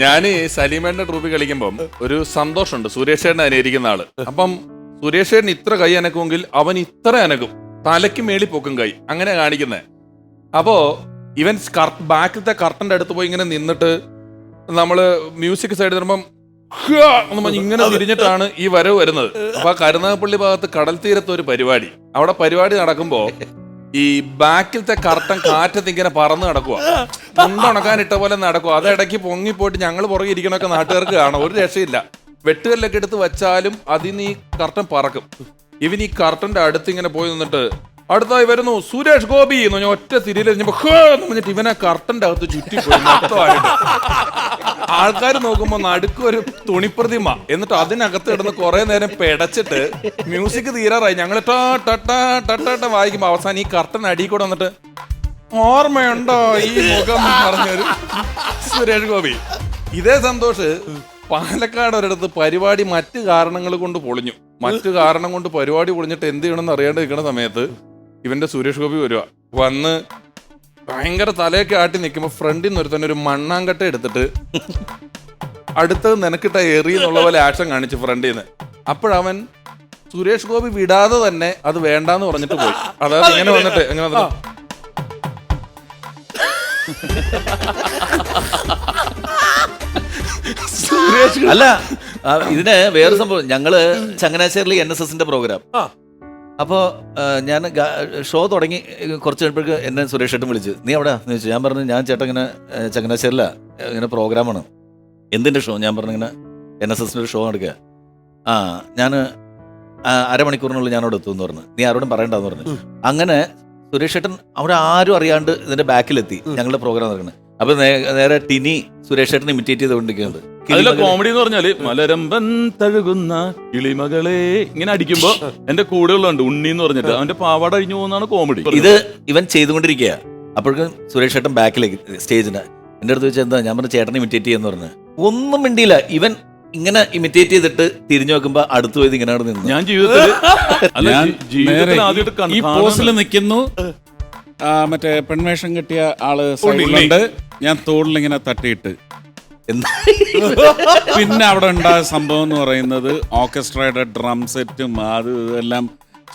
ഞാൻ സലീമേന്റെ ട്രൂപ്പിൽ കളിക്കുമ്പം ഒരു സന്തോഷമുണ്ട്. സുരേഷ് ചേട്ടൻ അനുകരിക്കുന്ന ആൾ. അപ്പം സുരേഷ് ചേട്ടൻ ഇത്ര കൈ അനക്കുമെങ്കിൽ അവൻ ഇത്ര അനക്കും. തലയ്ക്ക് മേളി പൊക്കും കൈ. അങ്ങനെ കാണിക്കുന്നത് അപ്പോ ഇവൻ ബാക്കിലത്തെ കർട്ടന്റെ അടുത്ത് പോയി ഇങ്ങനെ നിന്നിട്ട് നമ്മൾ മ്യൂസിക് സൈഡ് വരുമ്പം ഹാ ഇങ്ങനെ തിരിഞ്ഞിട്ടാണ് ഈ വരവ് വരുന്നത്. അപ്പൊ കരുനാഗപ്പള്ളി ഭാഗത്ത് കടൽ തീരത്ത് ഒരു പരിപാടി. അവിടെ പരിപാടി നടക്കുമ്പോ ഈ ബാക്കിലത്തെ കർട്ടൻ കാറ്റത്ത് ഇങ്ങനെ പറന്ന് നടക്കുക മുണ്ടുണക്കാൻ ഇട്ട പോലെ നടക്കുക അത് ഇടയ്ക്ക് പൊങ്ങിപ്പോയിട്ട് ഞങ്ങൾ പുറകെ ഇരിക്കണൊക്കെ നാട്ടുകാർക്ക് കാണാം. ഒരു രക്ഷയില്ല. വെട്ടുകല്ലൊക്കെ എടുത്ത് വെച്ചാലും അതിന് ഈ കർട്ടൻ പറക്കും. ഇവൻ ഈ കർട്ടന്റെ അടുത്ത് ഇങ്ങനെ പോയി നിന്നിട്ട് അടുത്തായി വരുന്നു സുരേഷ് ഗോപി. എന്ന് പറഞ്ഞ ഒറ്റ തിരിയിലെറിഞ്ഞപ്പോ പറഞ്ഞിട്ട് ഇവനെ കർട്ടന്റെ അകത്ത് ചുറ്റി ആൾക്കാർ നോക്കുമ്പോൾ നടുക്ക് ഒരു തുണിപ്രതിമ. എന്നിട്ട് അതിനകത്ത് കിടന്ന് കുറെ നേരം പെടച്ചിട്ട് മ്യൂസിക് തീരാറായി. ഞങ്ങൾ ടാ ടട്ടാ ടട്ടാ വായിക്കുമ്പോ അവസാനം ഈ കർട്ടൻ അടി കൂടെ വന്നിട്ട് ഓർമ്മയുണ്ടോ ഈ മുഖം പറഞ്ഞൊരു സുരേഷ് ഗോപി. ഇതേ സന്തോഷ് പാലക്കാട് ഒരിടത്ത് പരിപാടി മറ്റു കാരണങ്ങൾ കൊണ്ട് പൊളിഞ്ഞു. മറ്റു കാരണം കൊണ്ട് പരിപാടി പൊളിഞ്ഞിട്ട് എന്ത് ചെയ്യണമെന്ന് അറിയാണ്ട് നിൽക്കുന്ന സമയത്ത് ഇവന്റെ സുരേഷ് ഗോപി വരിക വന്ന് ഭയങ്കര തലയൊക്കെ ആട്ടി നിൽക്കുമ്പോൾ ഫ്രണ്ടിൽ നിന്ന് ഒരുത്തന്നെ ഒരു മണ്ണാങ്കട്ട എടുത്തിട്ട് അടുത്തത് നിനക്കിട്ട എറി എന്നുള്ള പോലെ ആക്ഷൻ കാണിച്ചു ഫ്രണ്ടിൽ നിന്ന്. അപ്പോഴവൻ സുരേഷ് ഗോപി വിടാതെ തന്നെ അത് വേണ്ടാന്ന് പറഞ്ഞിട്ട് പോയി. അതായത് ഇങ്ങനെ വന്നിട്ട് ഇങ്ങനെ വന്നിട്ട് സുരേഷ് അല്ല ഇതിന് വേറെ സംഭവം. ഞങ്ങൾ ചങ്ങനാശ്ശേരിയിൽ എൻ എസ് എസിന്റെ പ്രോഗ്രാം ആ. അപ്പോ ഞാൻ ഷോ തുടങ്ങി കുറച്ച് കഴിയുമ്പോഴേക്ക് എന്നെ സുരേഷ് ഏട്ടൻ വിളിച്ചു. നീ അവിടെ എന്ന് ചോദിച്ചു. ഞാൻ പറഞ്ഞു ഞാൻ ചേട്ടൻ ഇങ്ങനെ ചങ്ങനാശ്ശേരില്ല ചങ്ങനാശ്ശേരിലാ. ഇങ്ങനെ പ്രോഗ്രാമാണ് എന്തിന്റെ ഷോ? ഞാൻ പറഞ്ഞു ഇങ്ങനെ എൻ എസ് എസിന്റെ ഒരു ഷോ എടുക്കുക ആ ഞാൻ അരമണിക്കൂറിനുള്ളിൽ ഞാൻ അവിടെ എത്തുമെന്ന് പറഞ്ഞു. നീ ആരോടും പറയണ്ടെന്ന് പറഞ്ഞു. അങ്ങനെ സുരേഷ് ഏട്ടൻ അവിടെ ആരും അറിയാണ്ട് ഇതിന്റെ ബാക്കിലെത്തി ഞങ്ങളുടെ പ്രോഗ്രാം നടക്കുന്നത് അപ്പോൾ നേരെ ടിനി സുരേഷ് ഏട്ടൻ ഇമിറ്റേറ്റ് ചെയ്തുകൊണ്ടിരിക്കുന്നത് അതിലെ കോമഡി എന്ന് പറഞ്ഞാൽ മലരമ്പൻ തഴുകുന്ന കിളിമകളെ. ഇങ്ങനെ അടിക്കുമ്പോ എന്റെ കൂടെ ഉള്ളുണ്ട് ഉണ്ണി എന്ന് പറഞ്ഞിട്ട്. അവന്റെ പാവാട അഴിഞ്ഞു പോകുന്നതാണ് കോമഡി ഇത് ഇവൻ ചെയ്തുകൊണ്ടിരിക്കുക അപ്പോഴേക്കും സുരേഷ് ഏട്ടൻ ബാക്കിലേക്ക് സ്റ്റേജിന്. എന്റെ അടുത്ത് വെച്ചാൽ എന്താ? ഞാൻ പറഞ്ഞ ചേട്ടനെ ഇമിറ്റേറ്റ് ചെയ്യാന്ന് പറഞ്ഞു. ഒന്നും മിണ്ടിയില്ല. ഇവൻ ഇങ്ങനെ ഇമിറ്റേറ്റ് ചെയ്തിട്ട് തിരിഞ്ഞു നോക്കുമ്പോ അടുത്ത് പോയത് ഇങ്ങനെ നിന്ന് നിന്നു ഞാൻ ജീവിതത്തിൽ അല്ല ഞാൻ ജീവിതത്തിൽ ആദ്യമായിട്ട് ഈ- കണ്ട- ഈ പോസ്റ്റിൽ നിൽക്കുന്നു മറ്റേ പെൺവേഷം കിട്ടിയ ആൾ സൈഡിലുണ്ട് ഞാൻ തോളിലിങ്ങനെ തട്ടിയിട്ട്. എന്താ പിന്നെ അവിടെ ഉണ്ടായ സംഭവം എന്ന് പറയുന്നത് ഓർക്കസ്ട്രയുടെ ഡ്രം സെറ്റും അത് ഇതെല്ലാം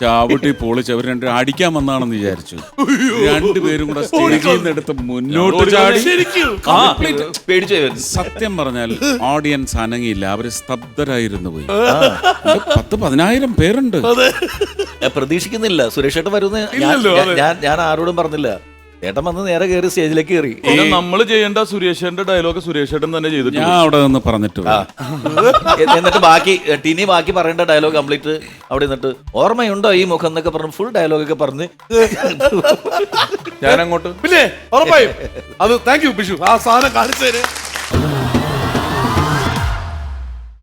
ചാവിട്ടി പൊളിച്ച് അവർ രണ്ടും അടിക്കാൻ വന്നാണെന്ന് വിചാരിച്ചു. രണ്ടുപേരും കൂടെ സ്റ്റേജിൽ നിന്ന് എടുത്ത് മുന്നോട്ട് ചാടി. പേടിച്ചു പോയി. സത്യം പറഞ്ഞാൽ ഓഡിയൻസ് അനങ്ങിയില്ല. അവർ സ്തബ്ധരായിരുന്നു പോയി. ഇത് പത്ത് പതിനായിരം പേരുണ്ട്. ഞാൻ പ്രതീക്ഷിക്കുന്നില്ല. സുരേഷ് ഏട്ടൻ വരുന്ന. ഞാൻ ഞാൻ ആരോടും പറഞ്ഞില്ല. ഏട്ടൻ വന്ന് നേരെ കയറി സ്റ്റേജിലേക്ക് കയറി പിന്നെ നമ്മൾ ചെയ്യേണ്ട സുരേഷേന്റെ ഡയലോഗ് സുരേഷേട്ടൻ തന്നെ ഞാൻ ചെയ്തിട്ടുണ്ട് അവിടെ നിന്ന് പറഞ്ഞിട്ട്. എന്നിട്ട് ബാക്കി ടിനി ബാക്കി പറയേണ്ട ഡയലോഗ് കംപ്ലീറ്റ് അവിടെ നിന്നിട്ട് ഓർമ്മയുണ്ടോ ഈ മുഖം എന്നൊക്കെ പറഞ്ഞു ഫുൾ ഡയലോഗ് ഒക്കെ പറഞ്ഞ്? ഞാൻ അങ്ങോട്ട് പിന്നെ ഉറപ്പായും. അത് താങ്ക് യു ബിഷു. ആ സാധനം കാണിച്ചതിന്.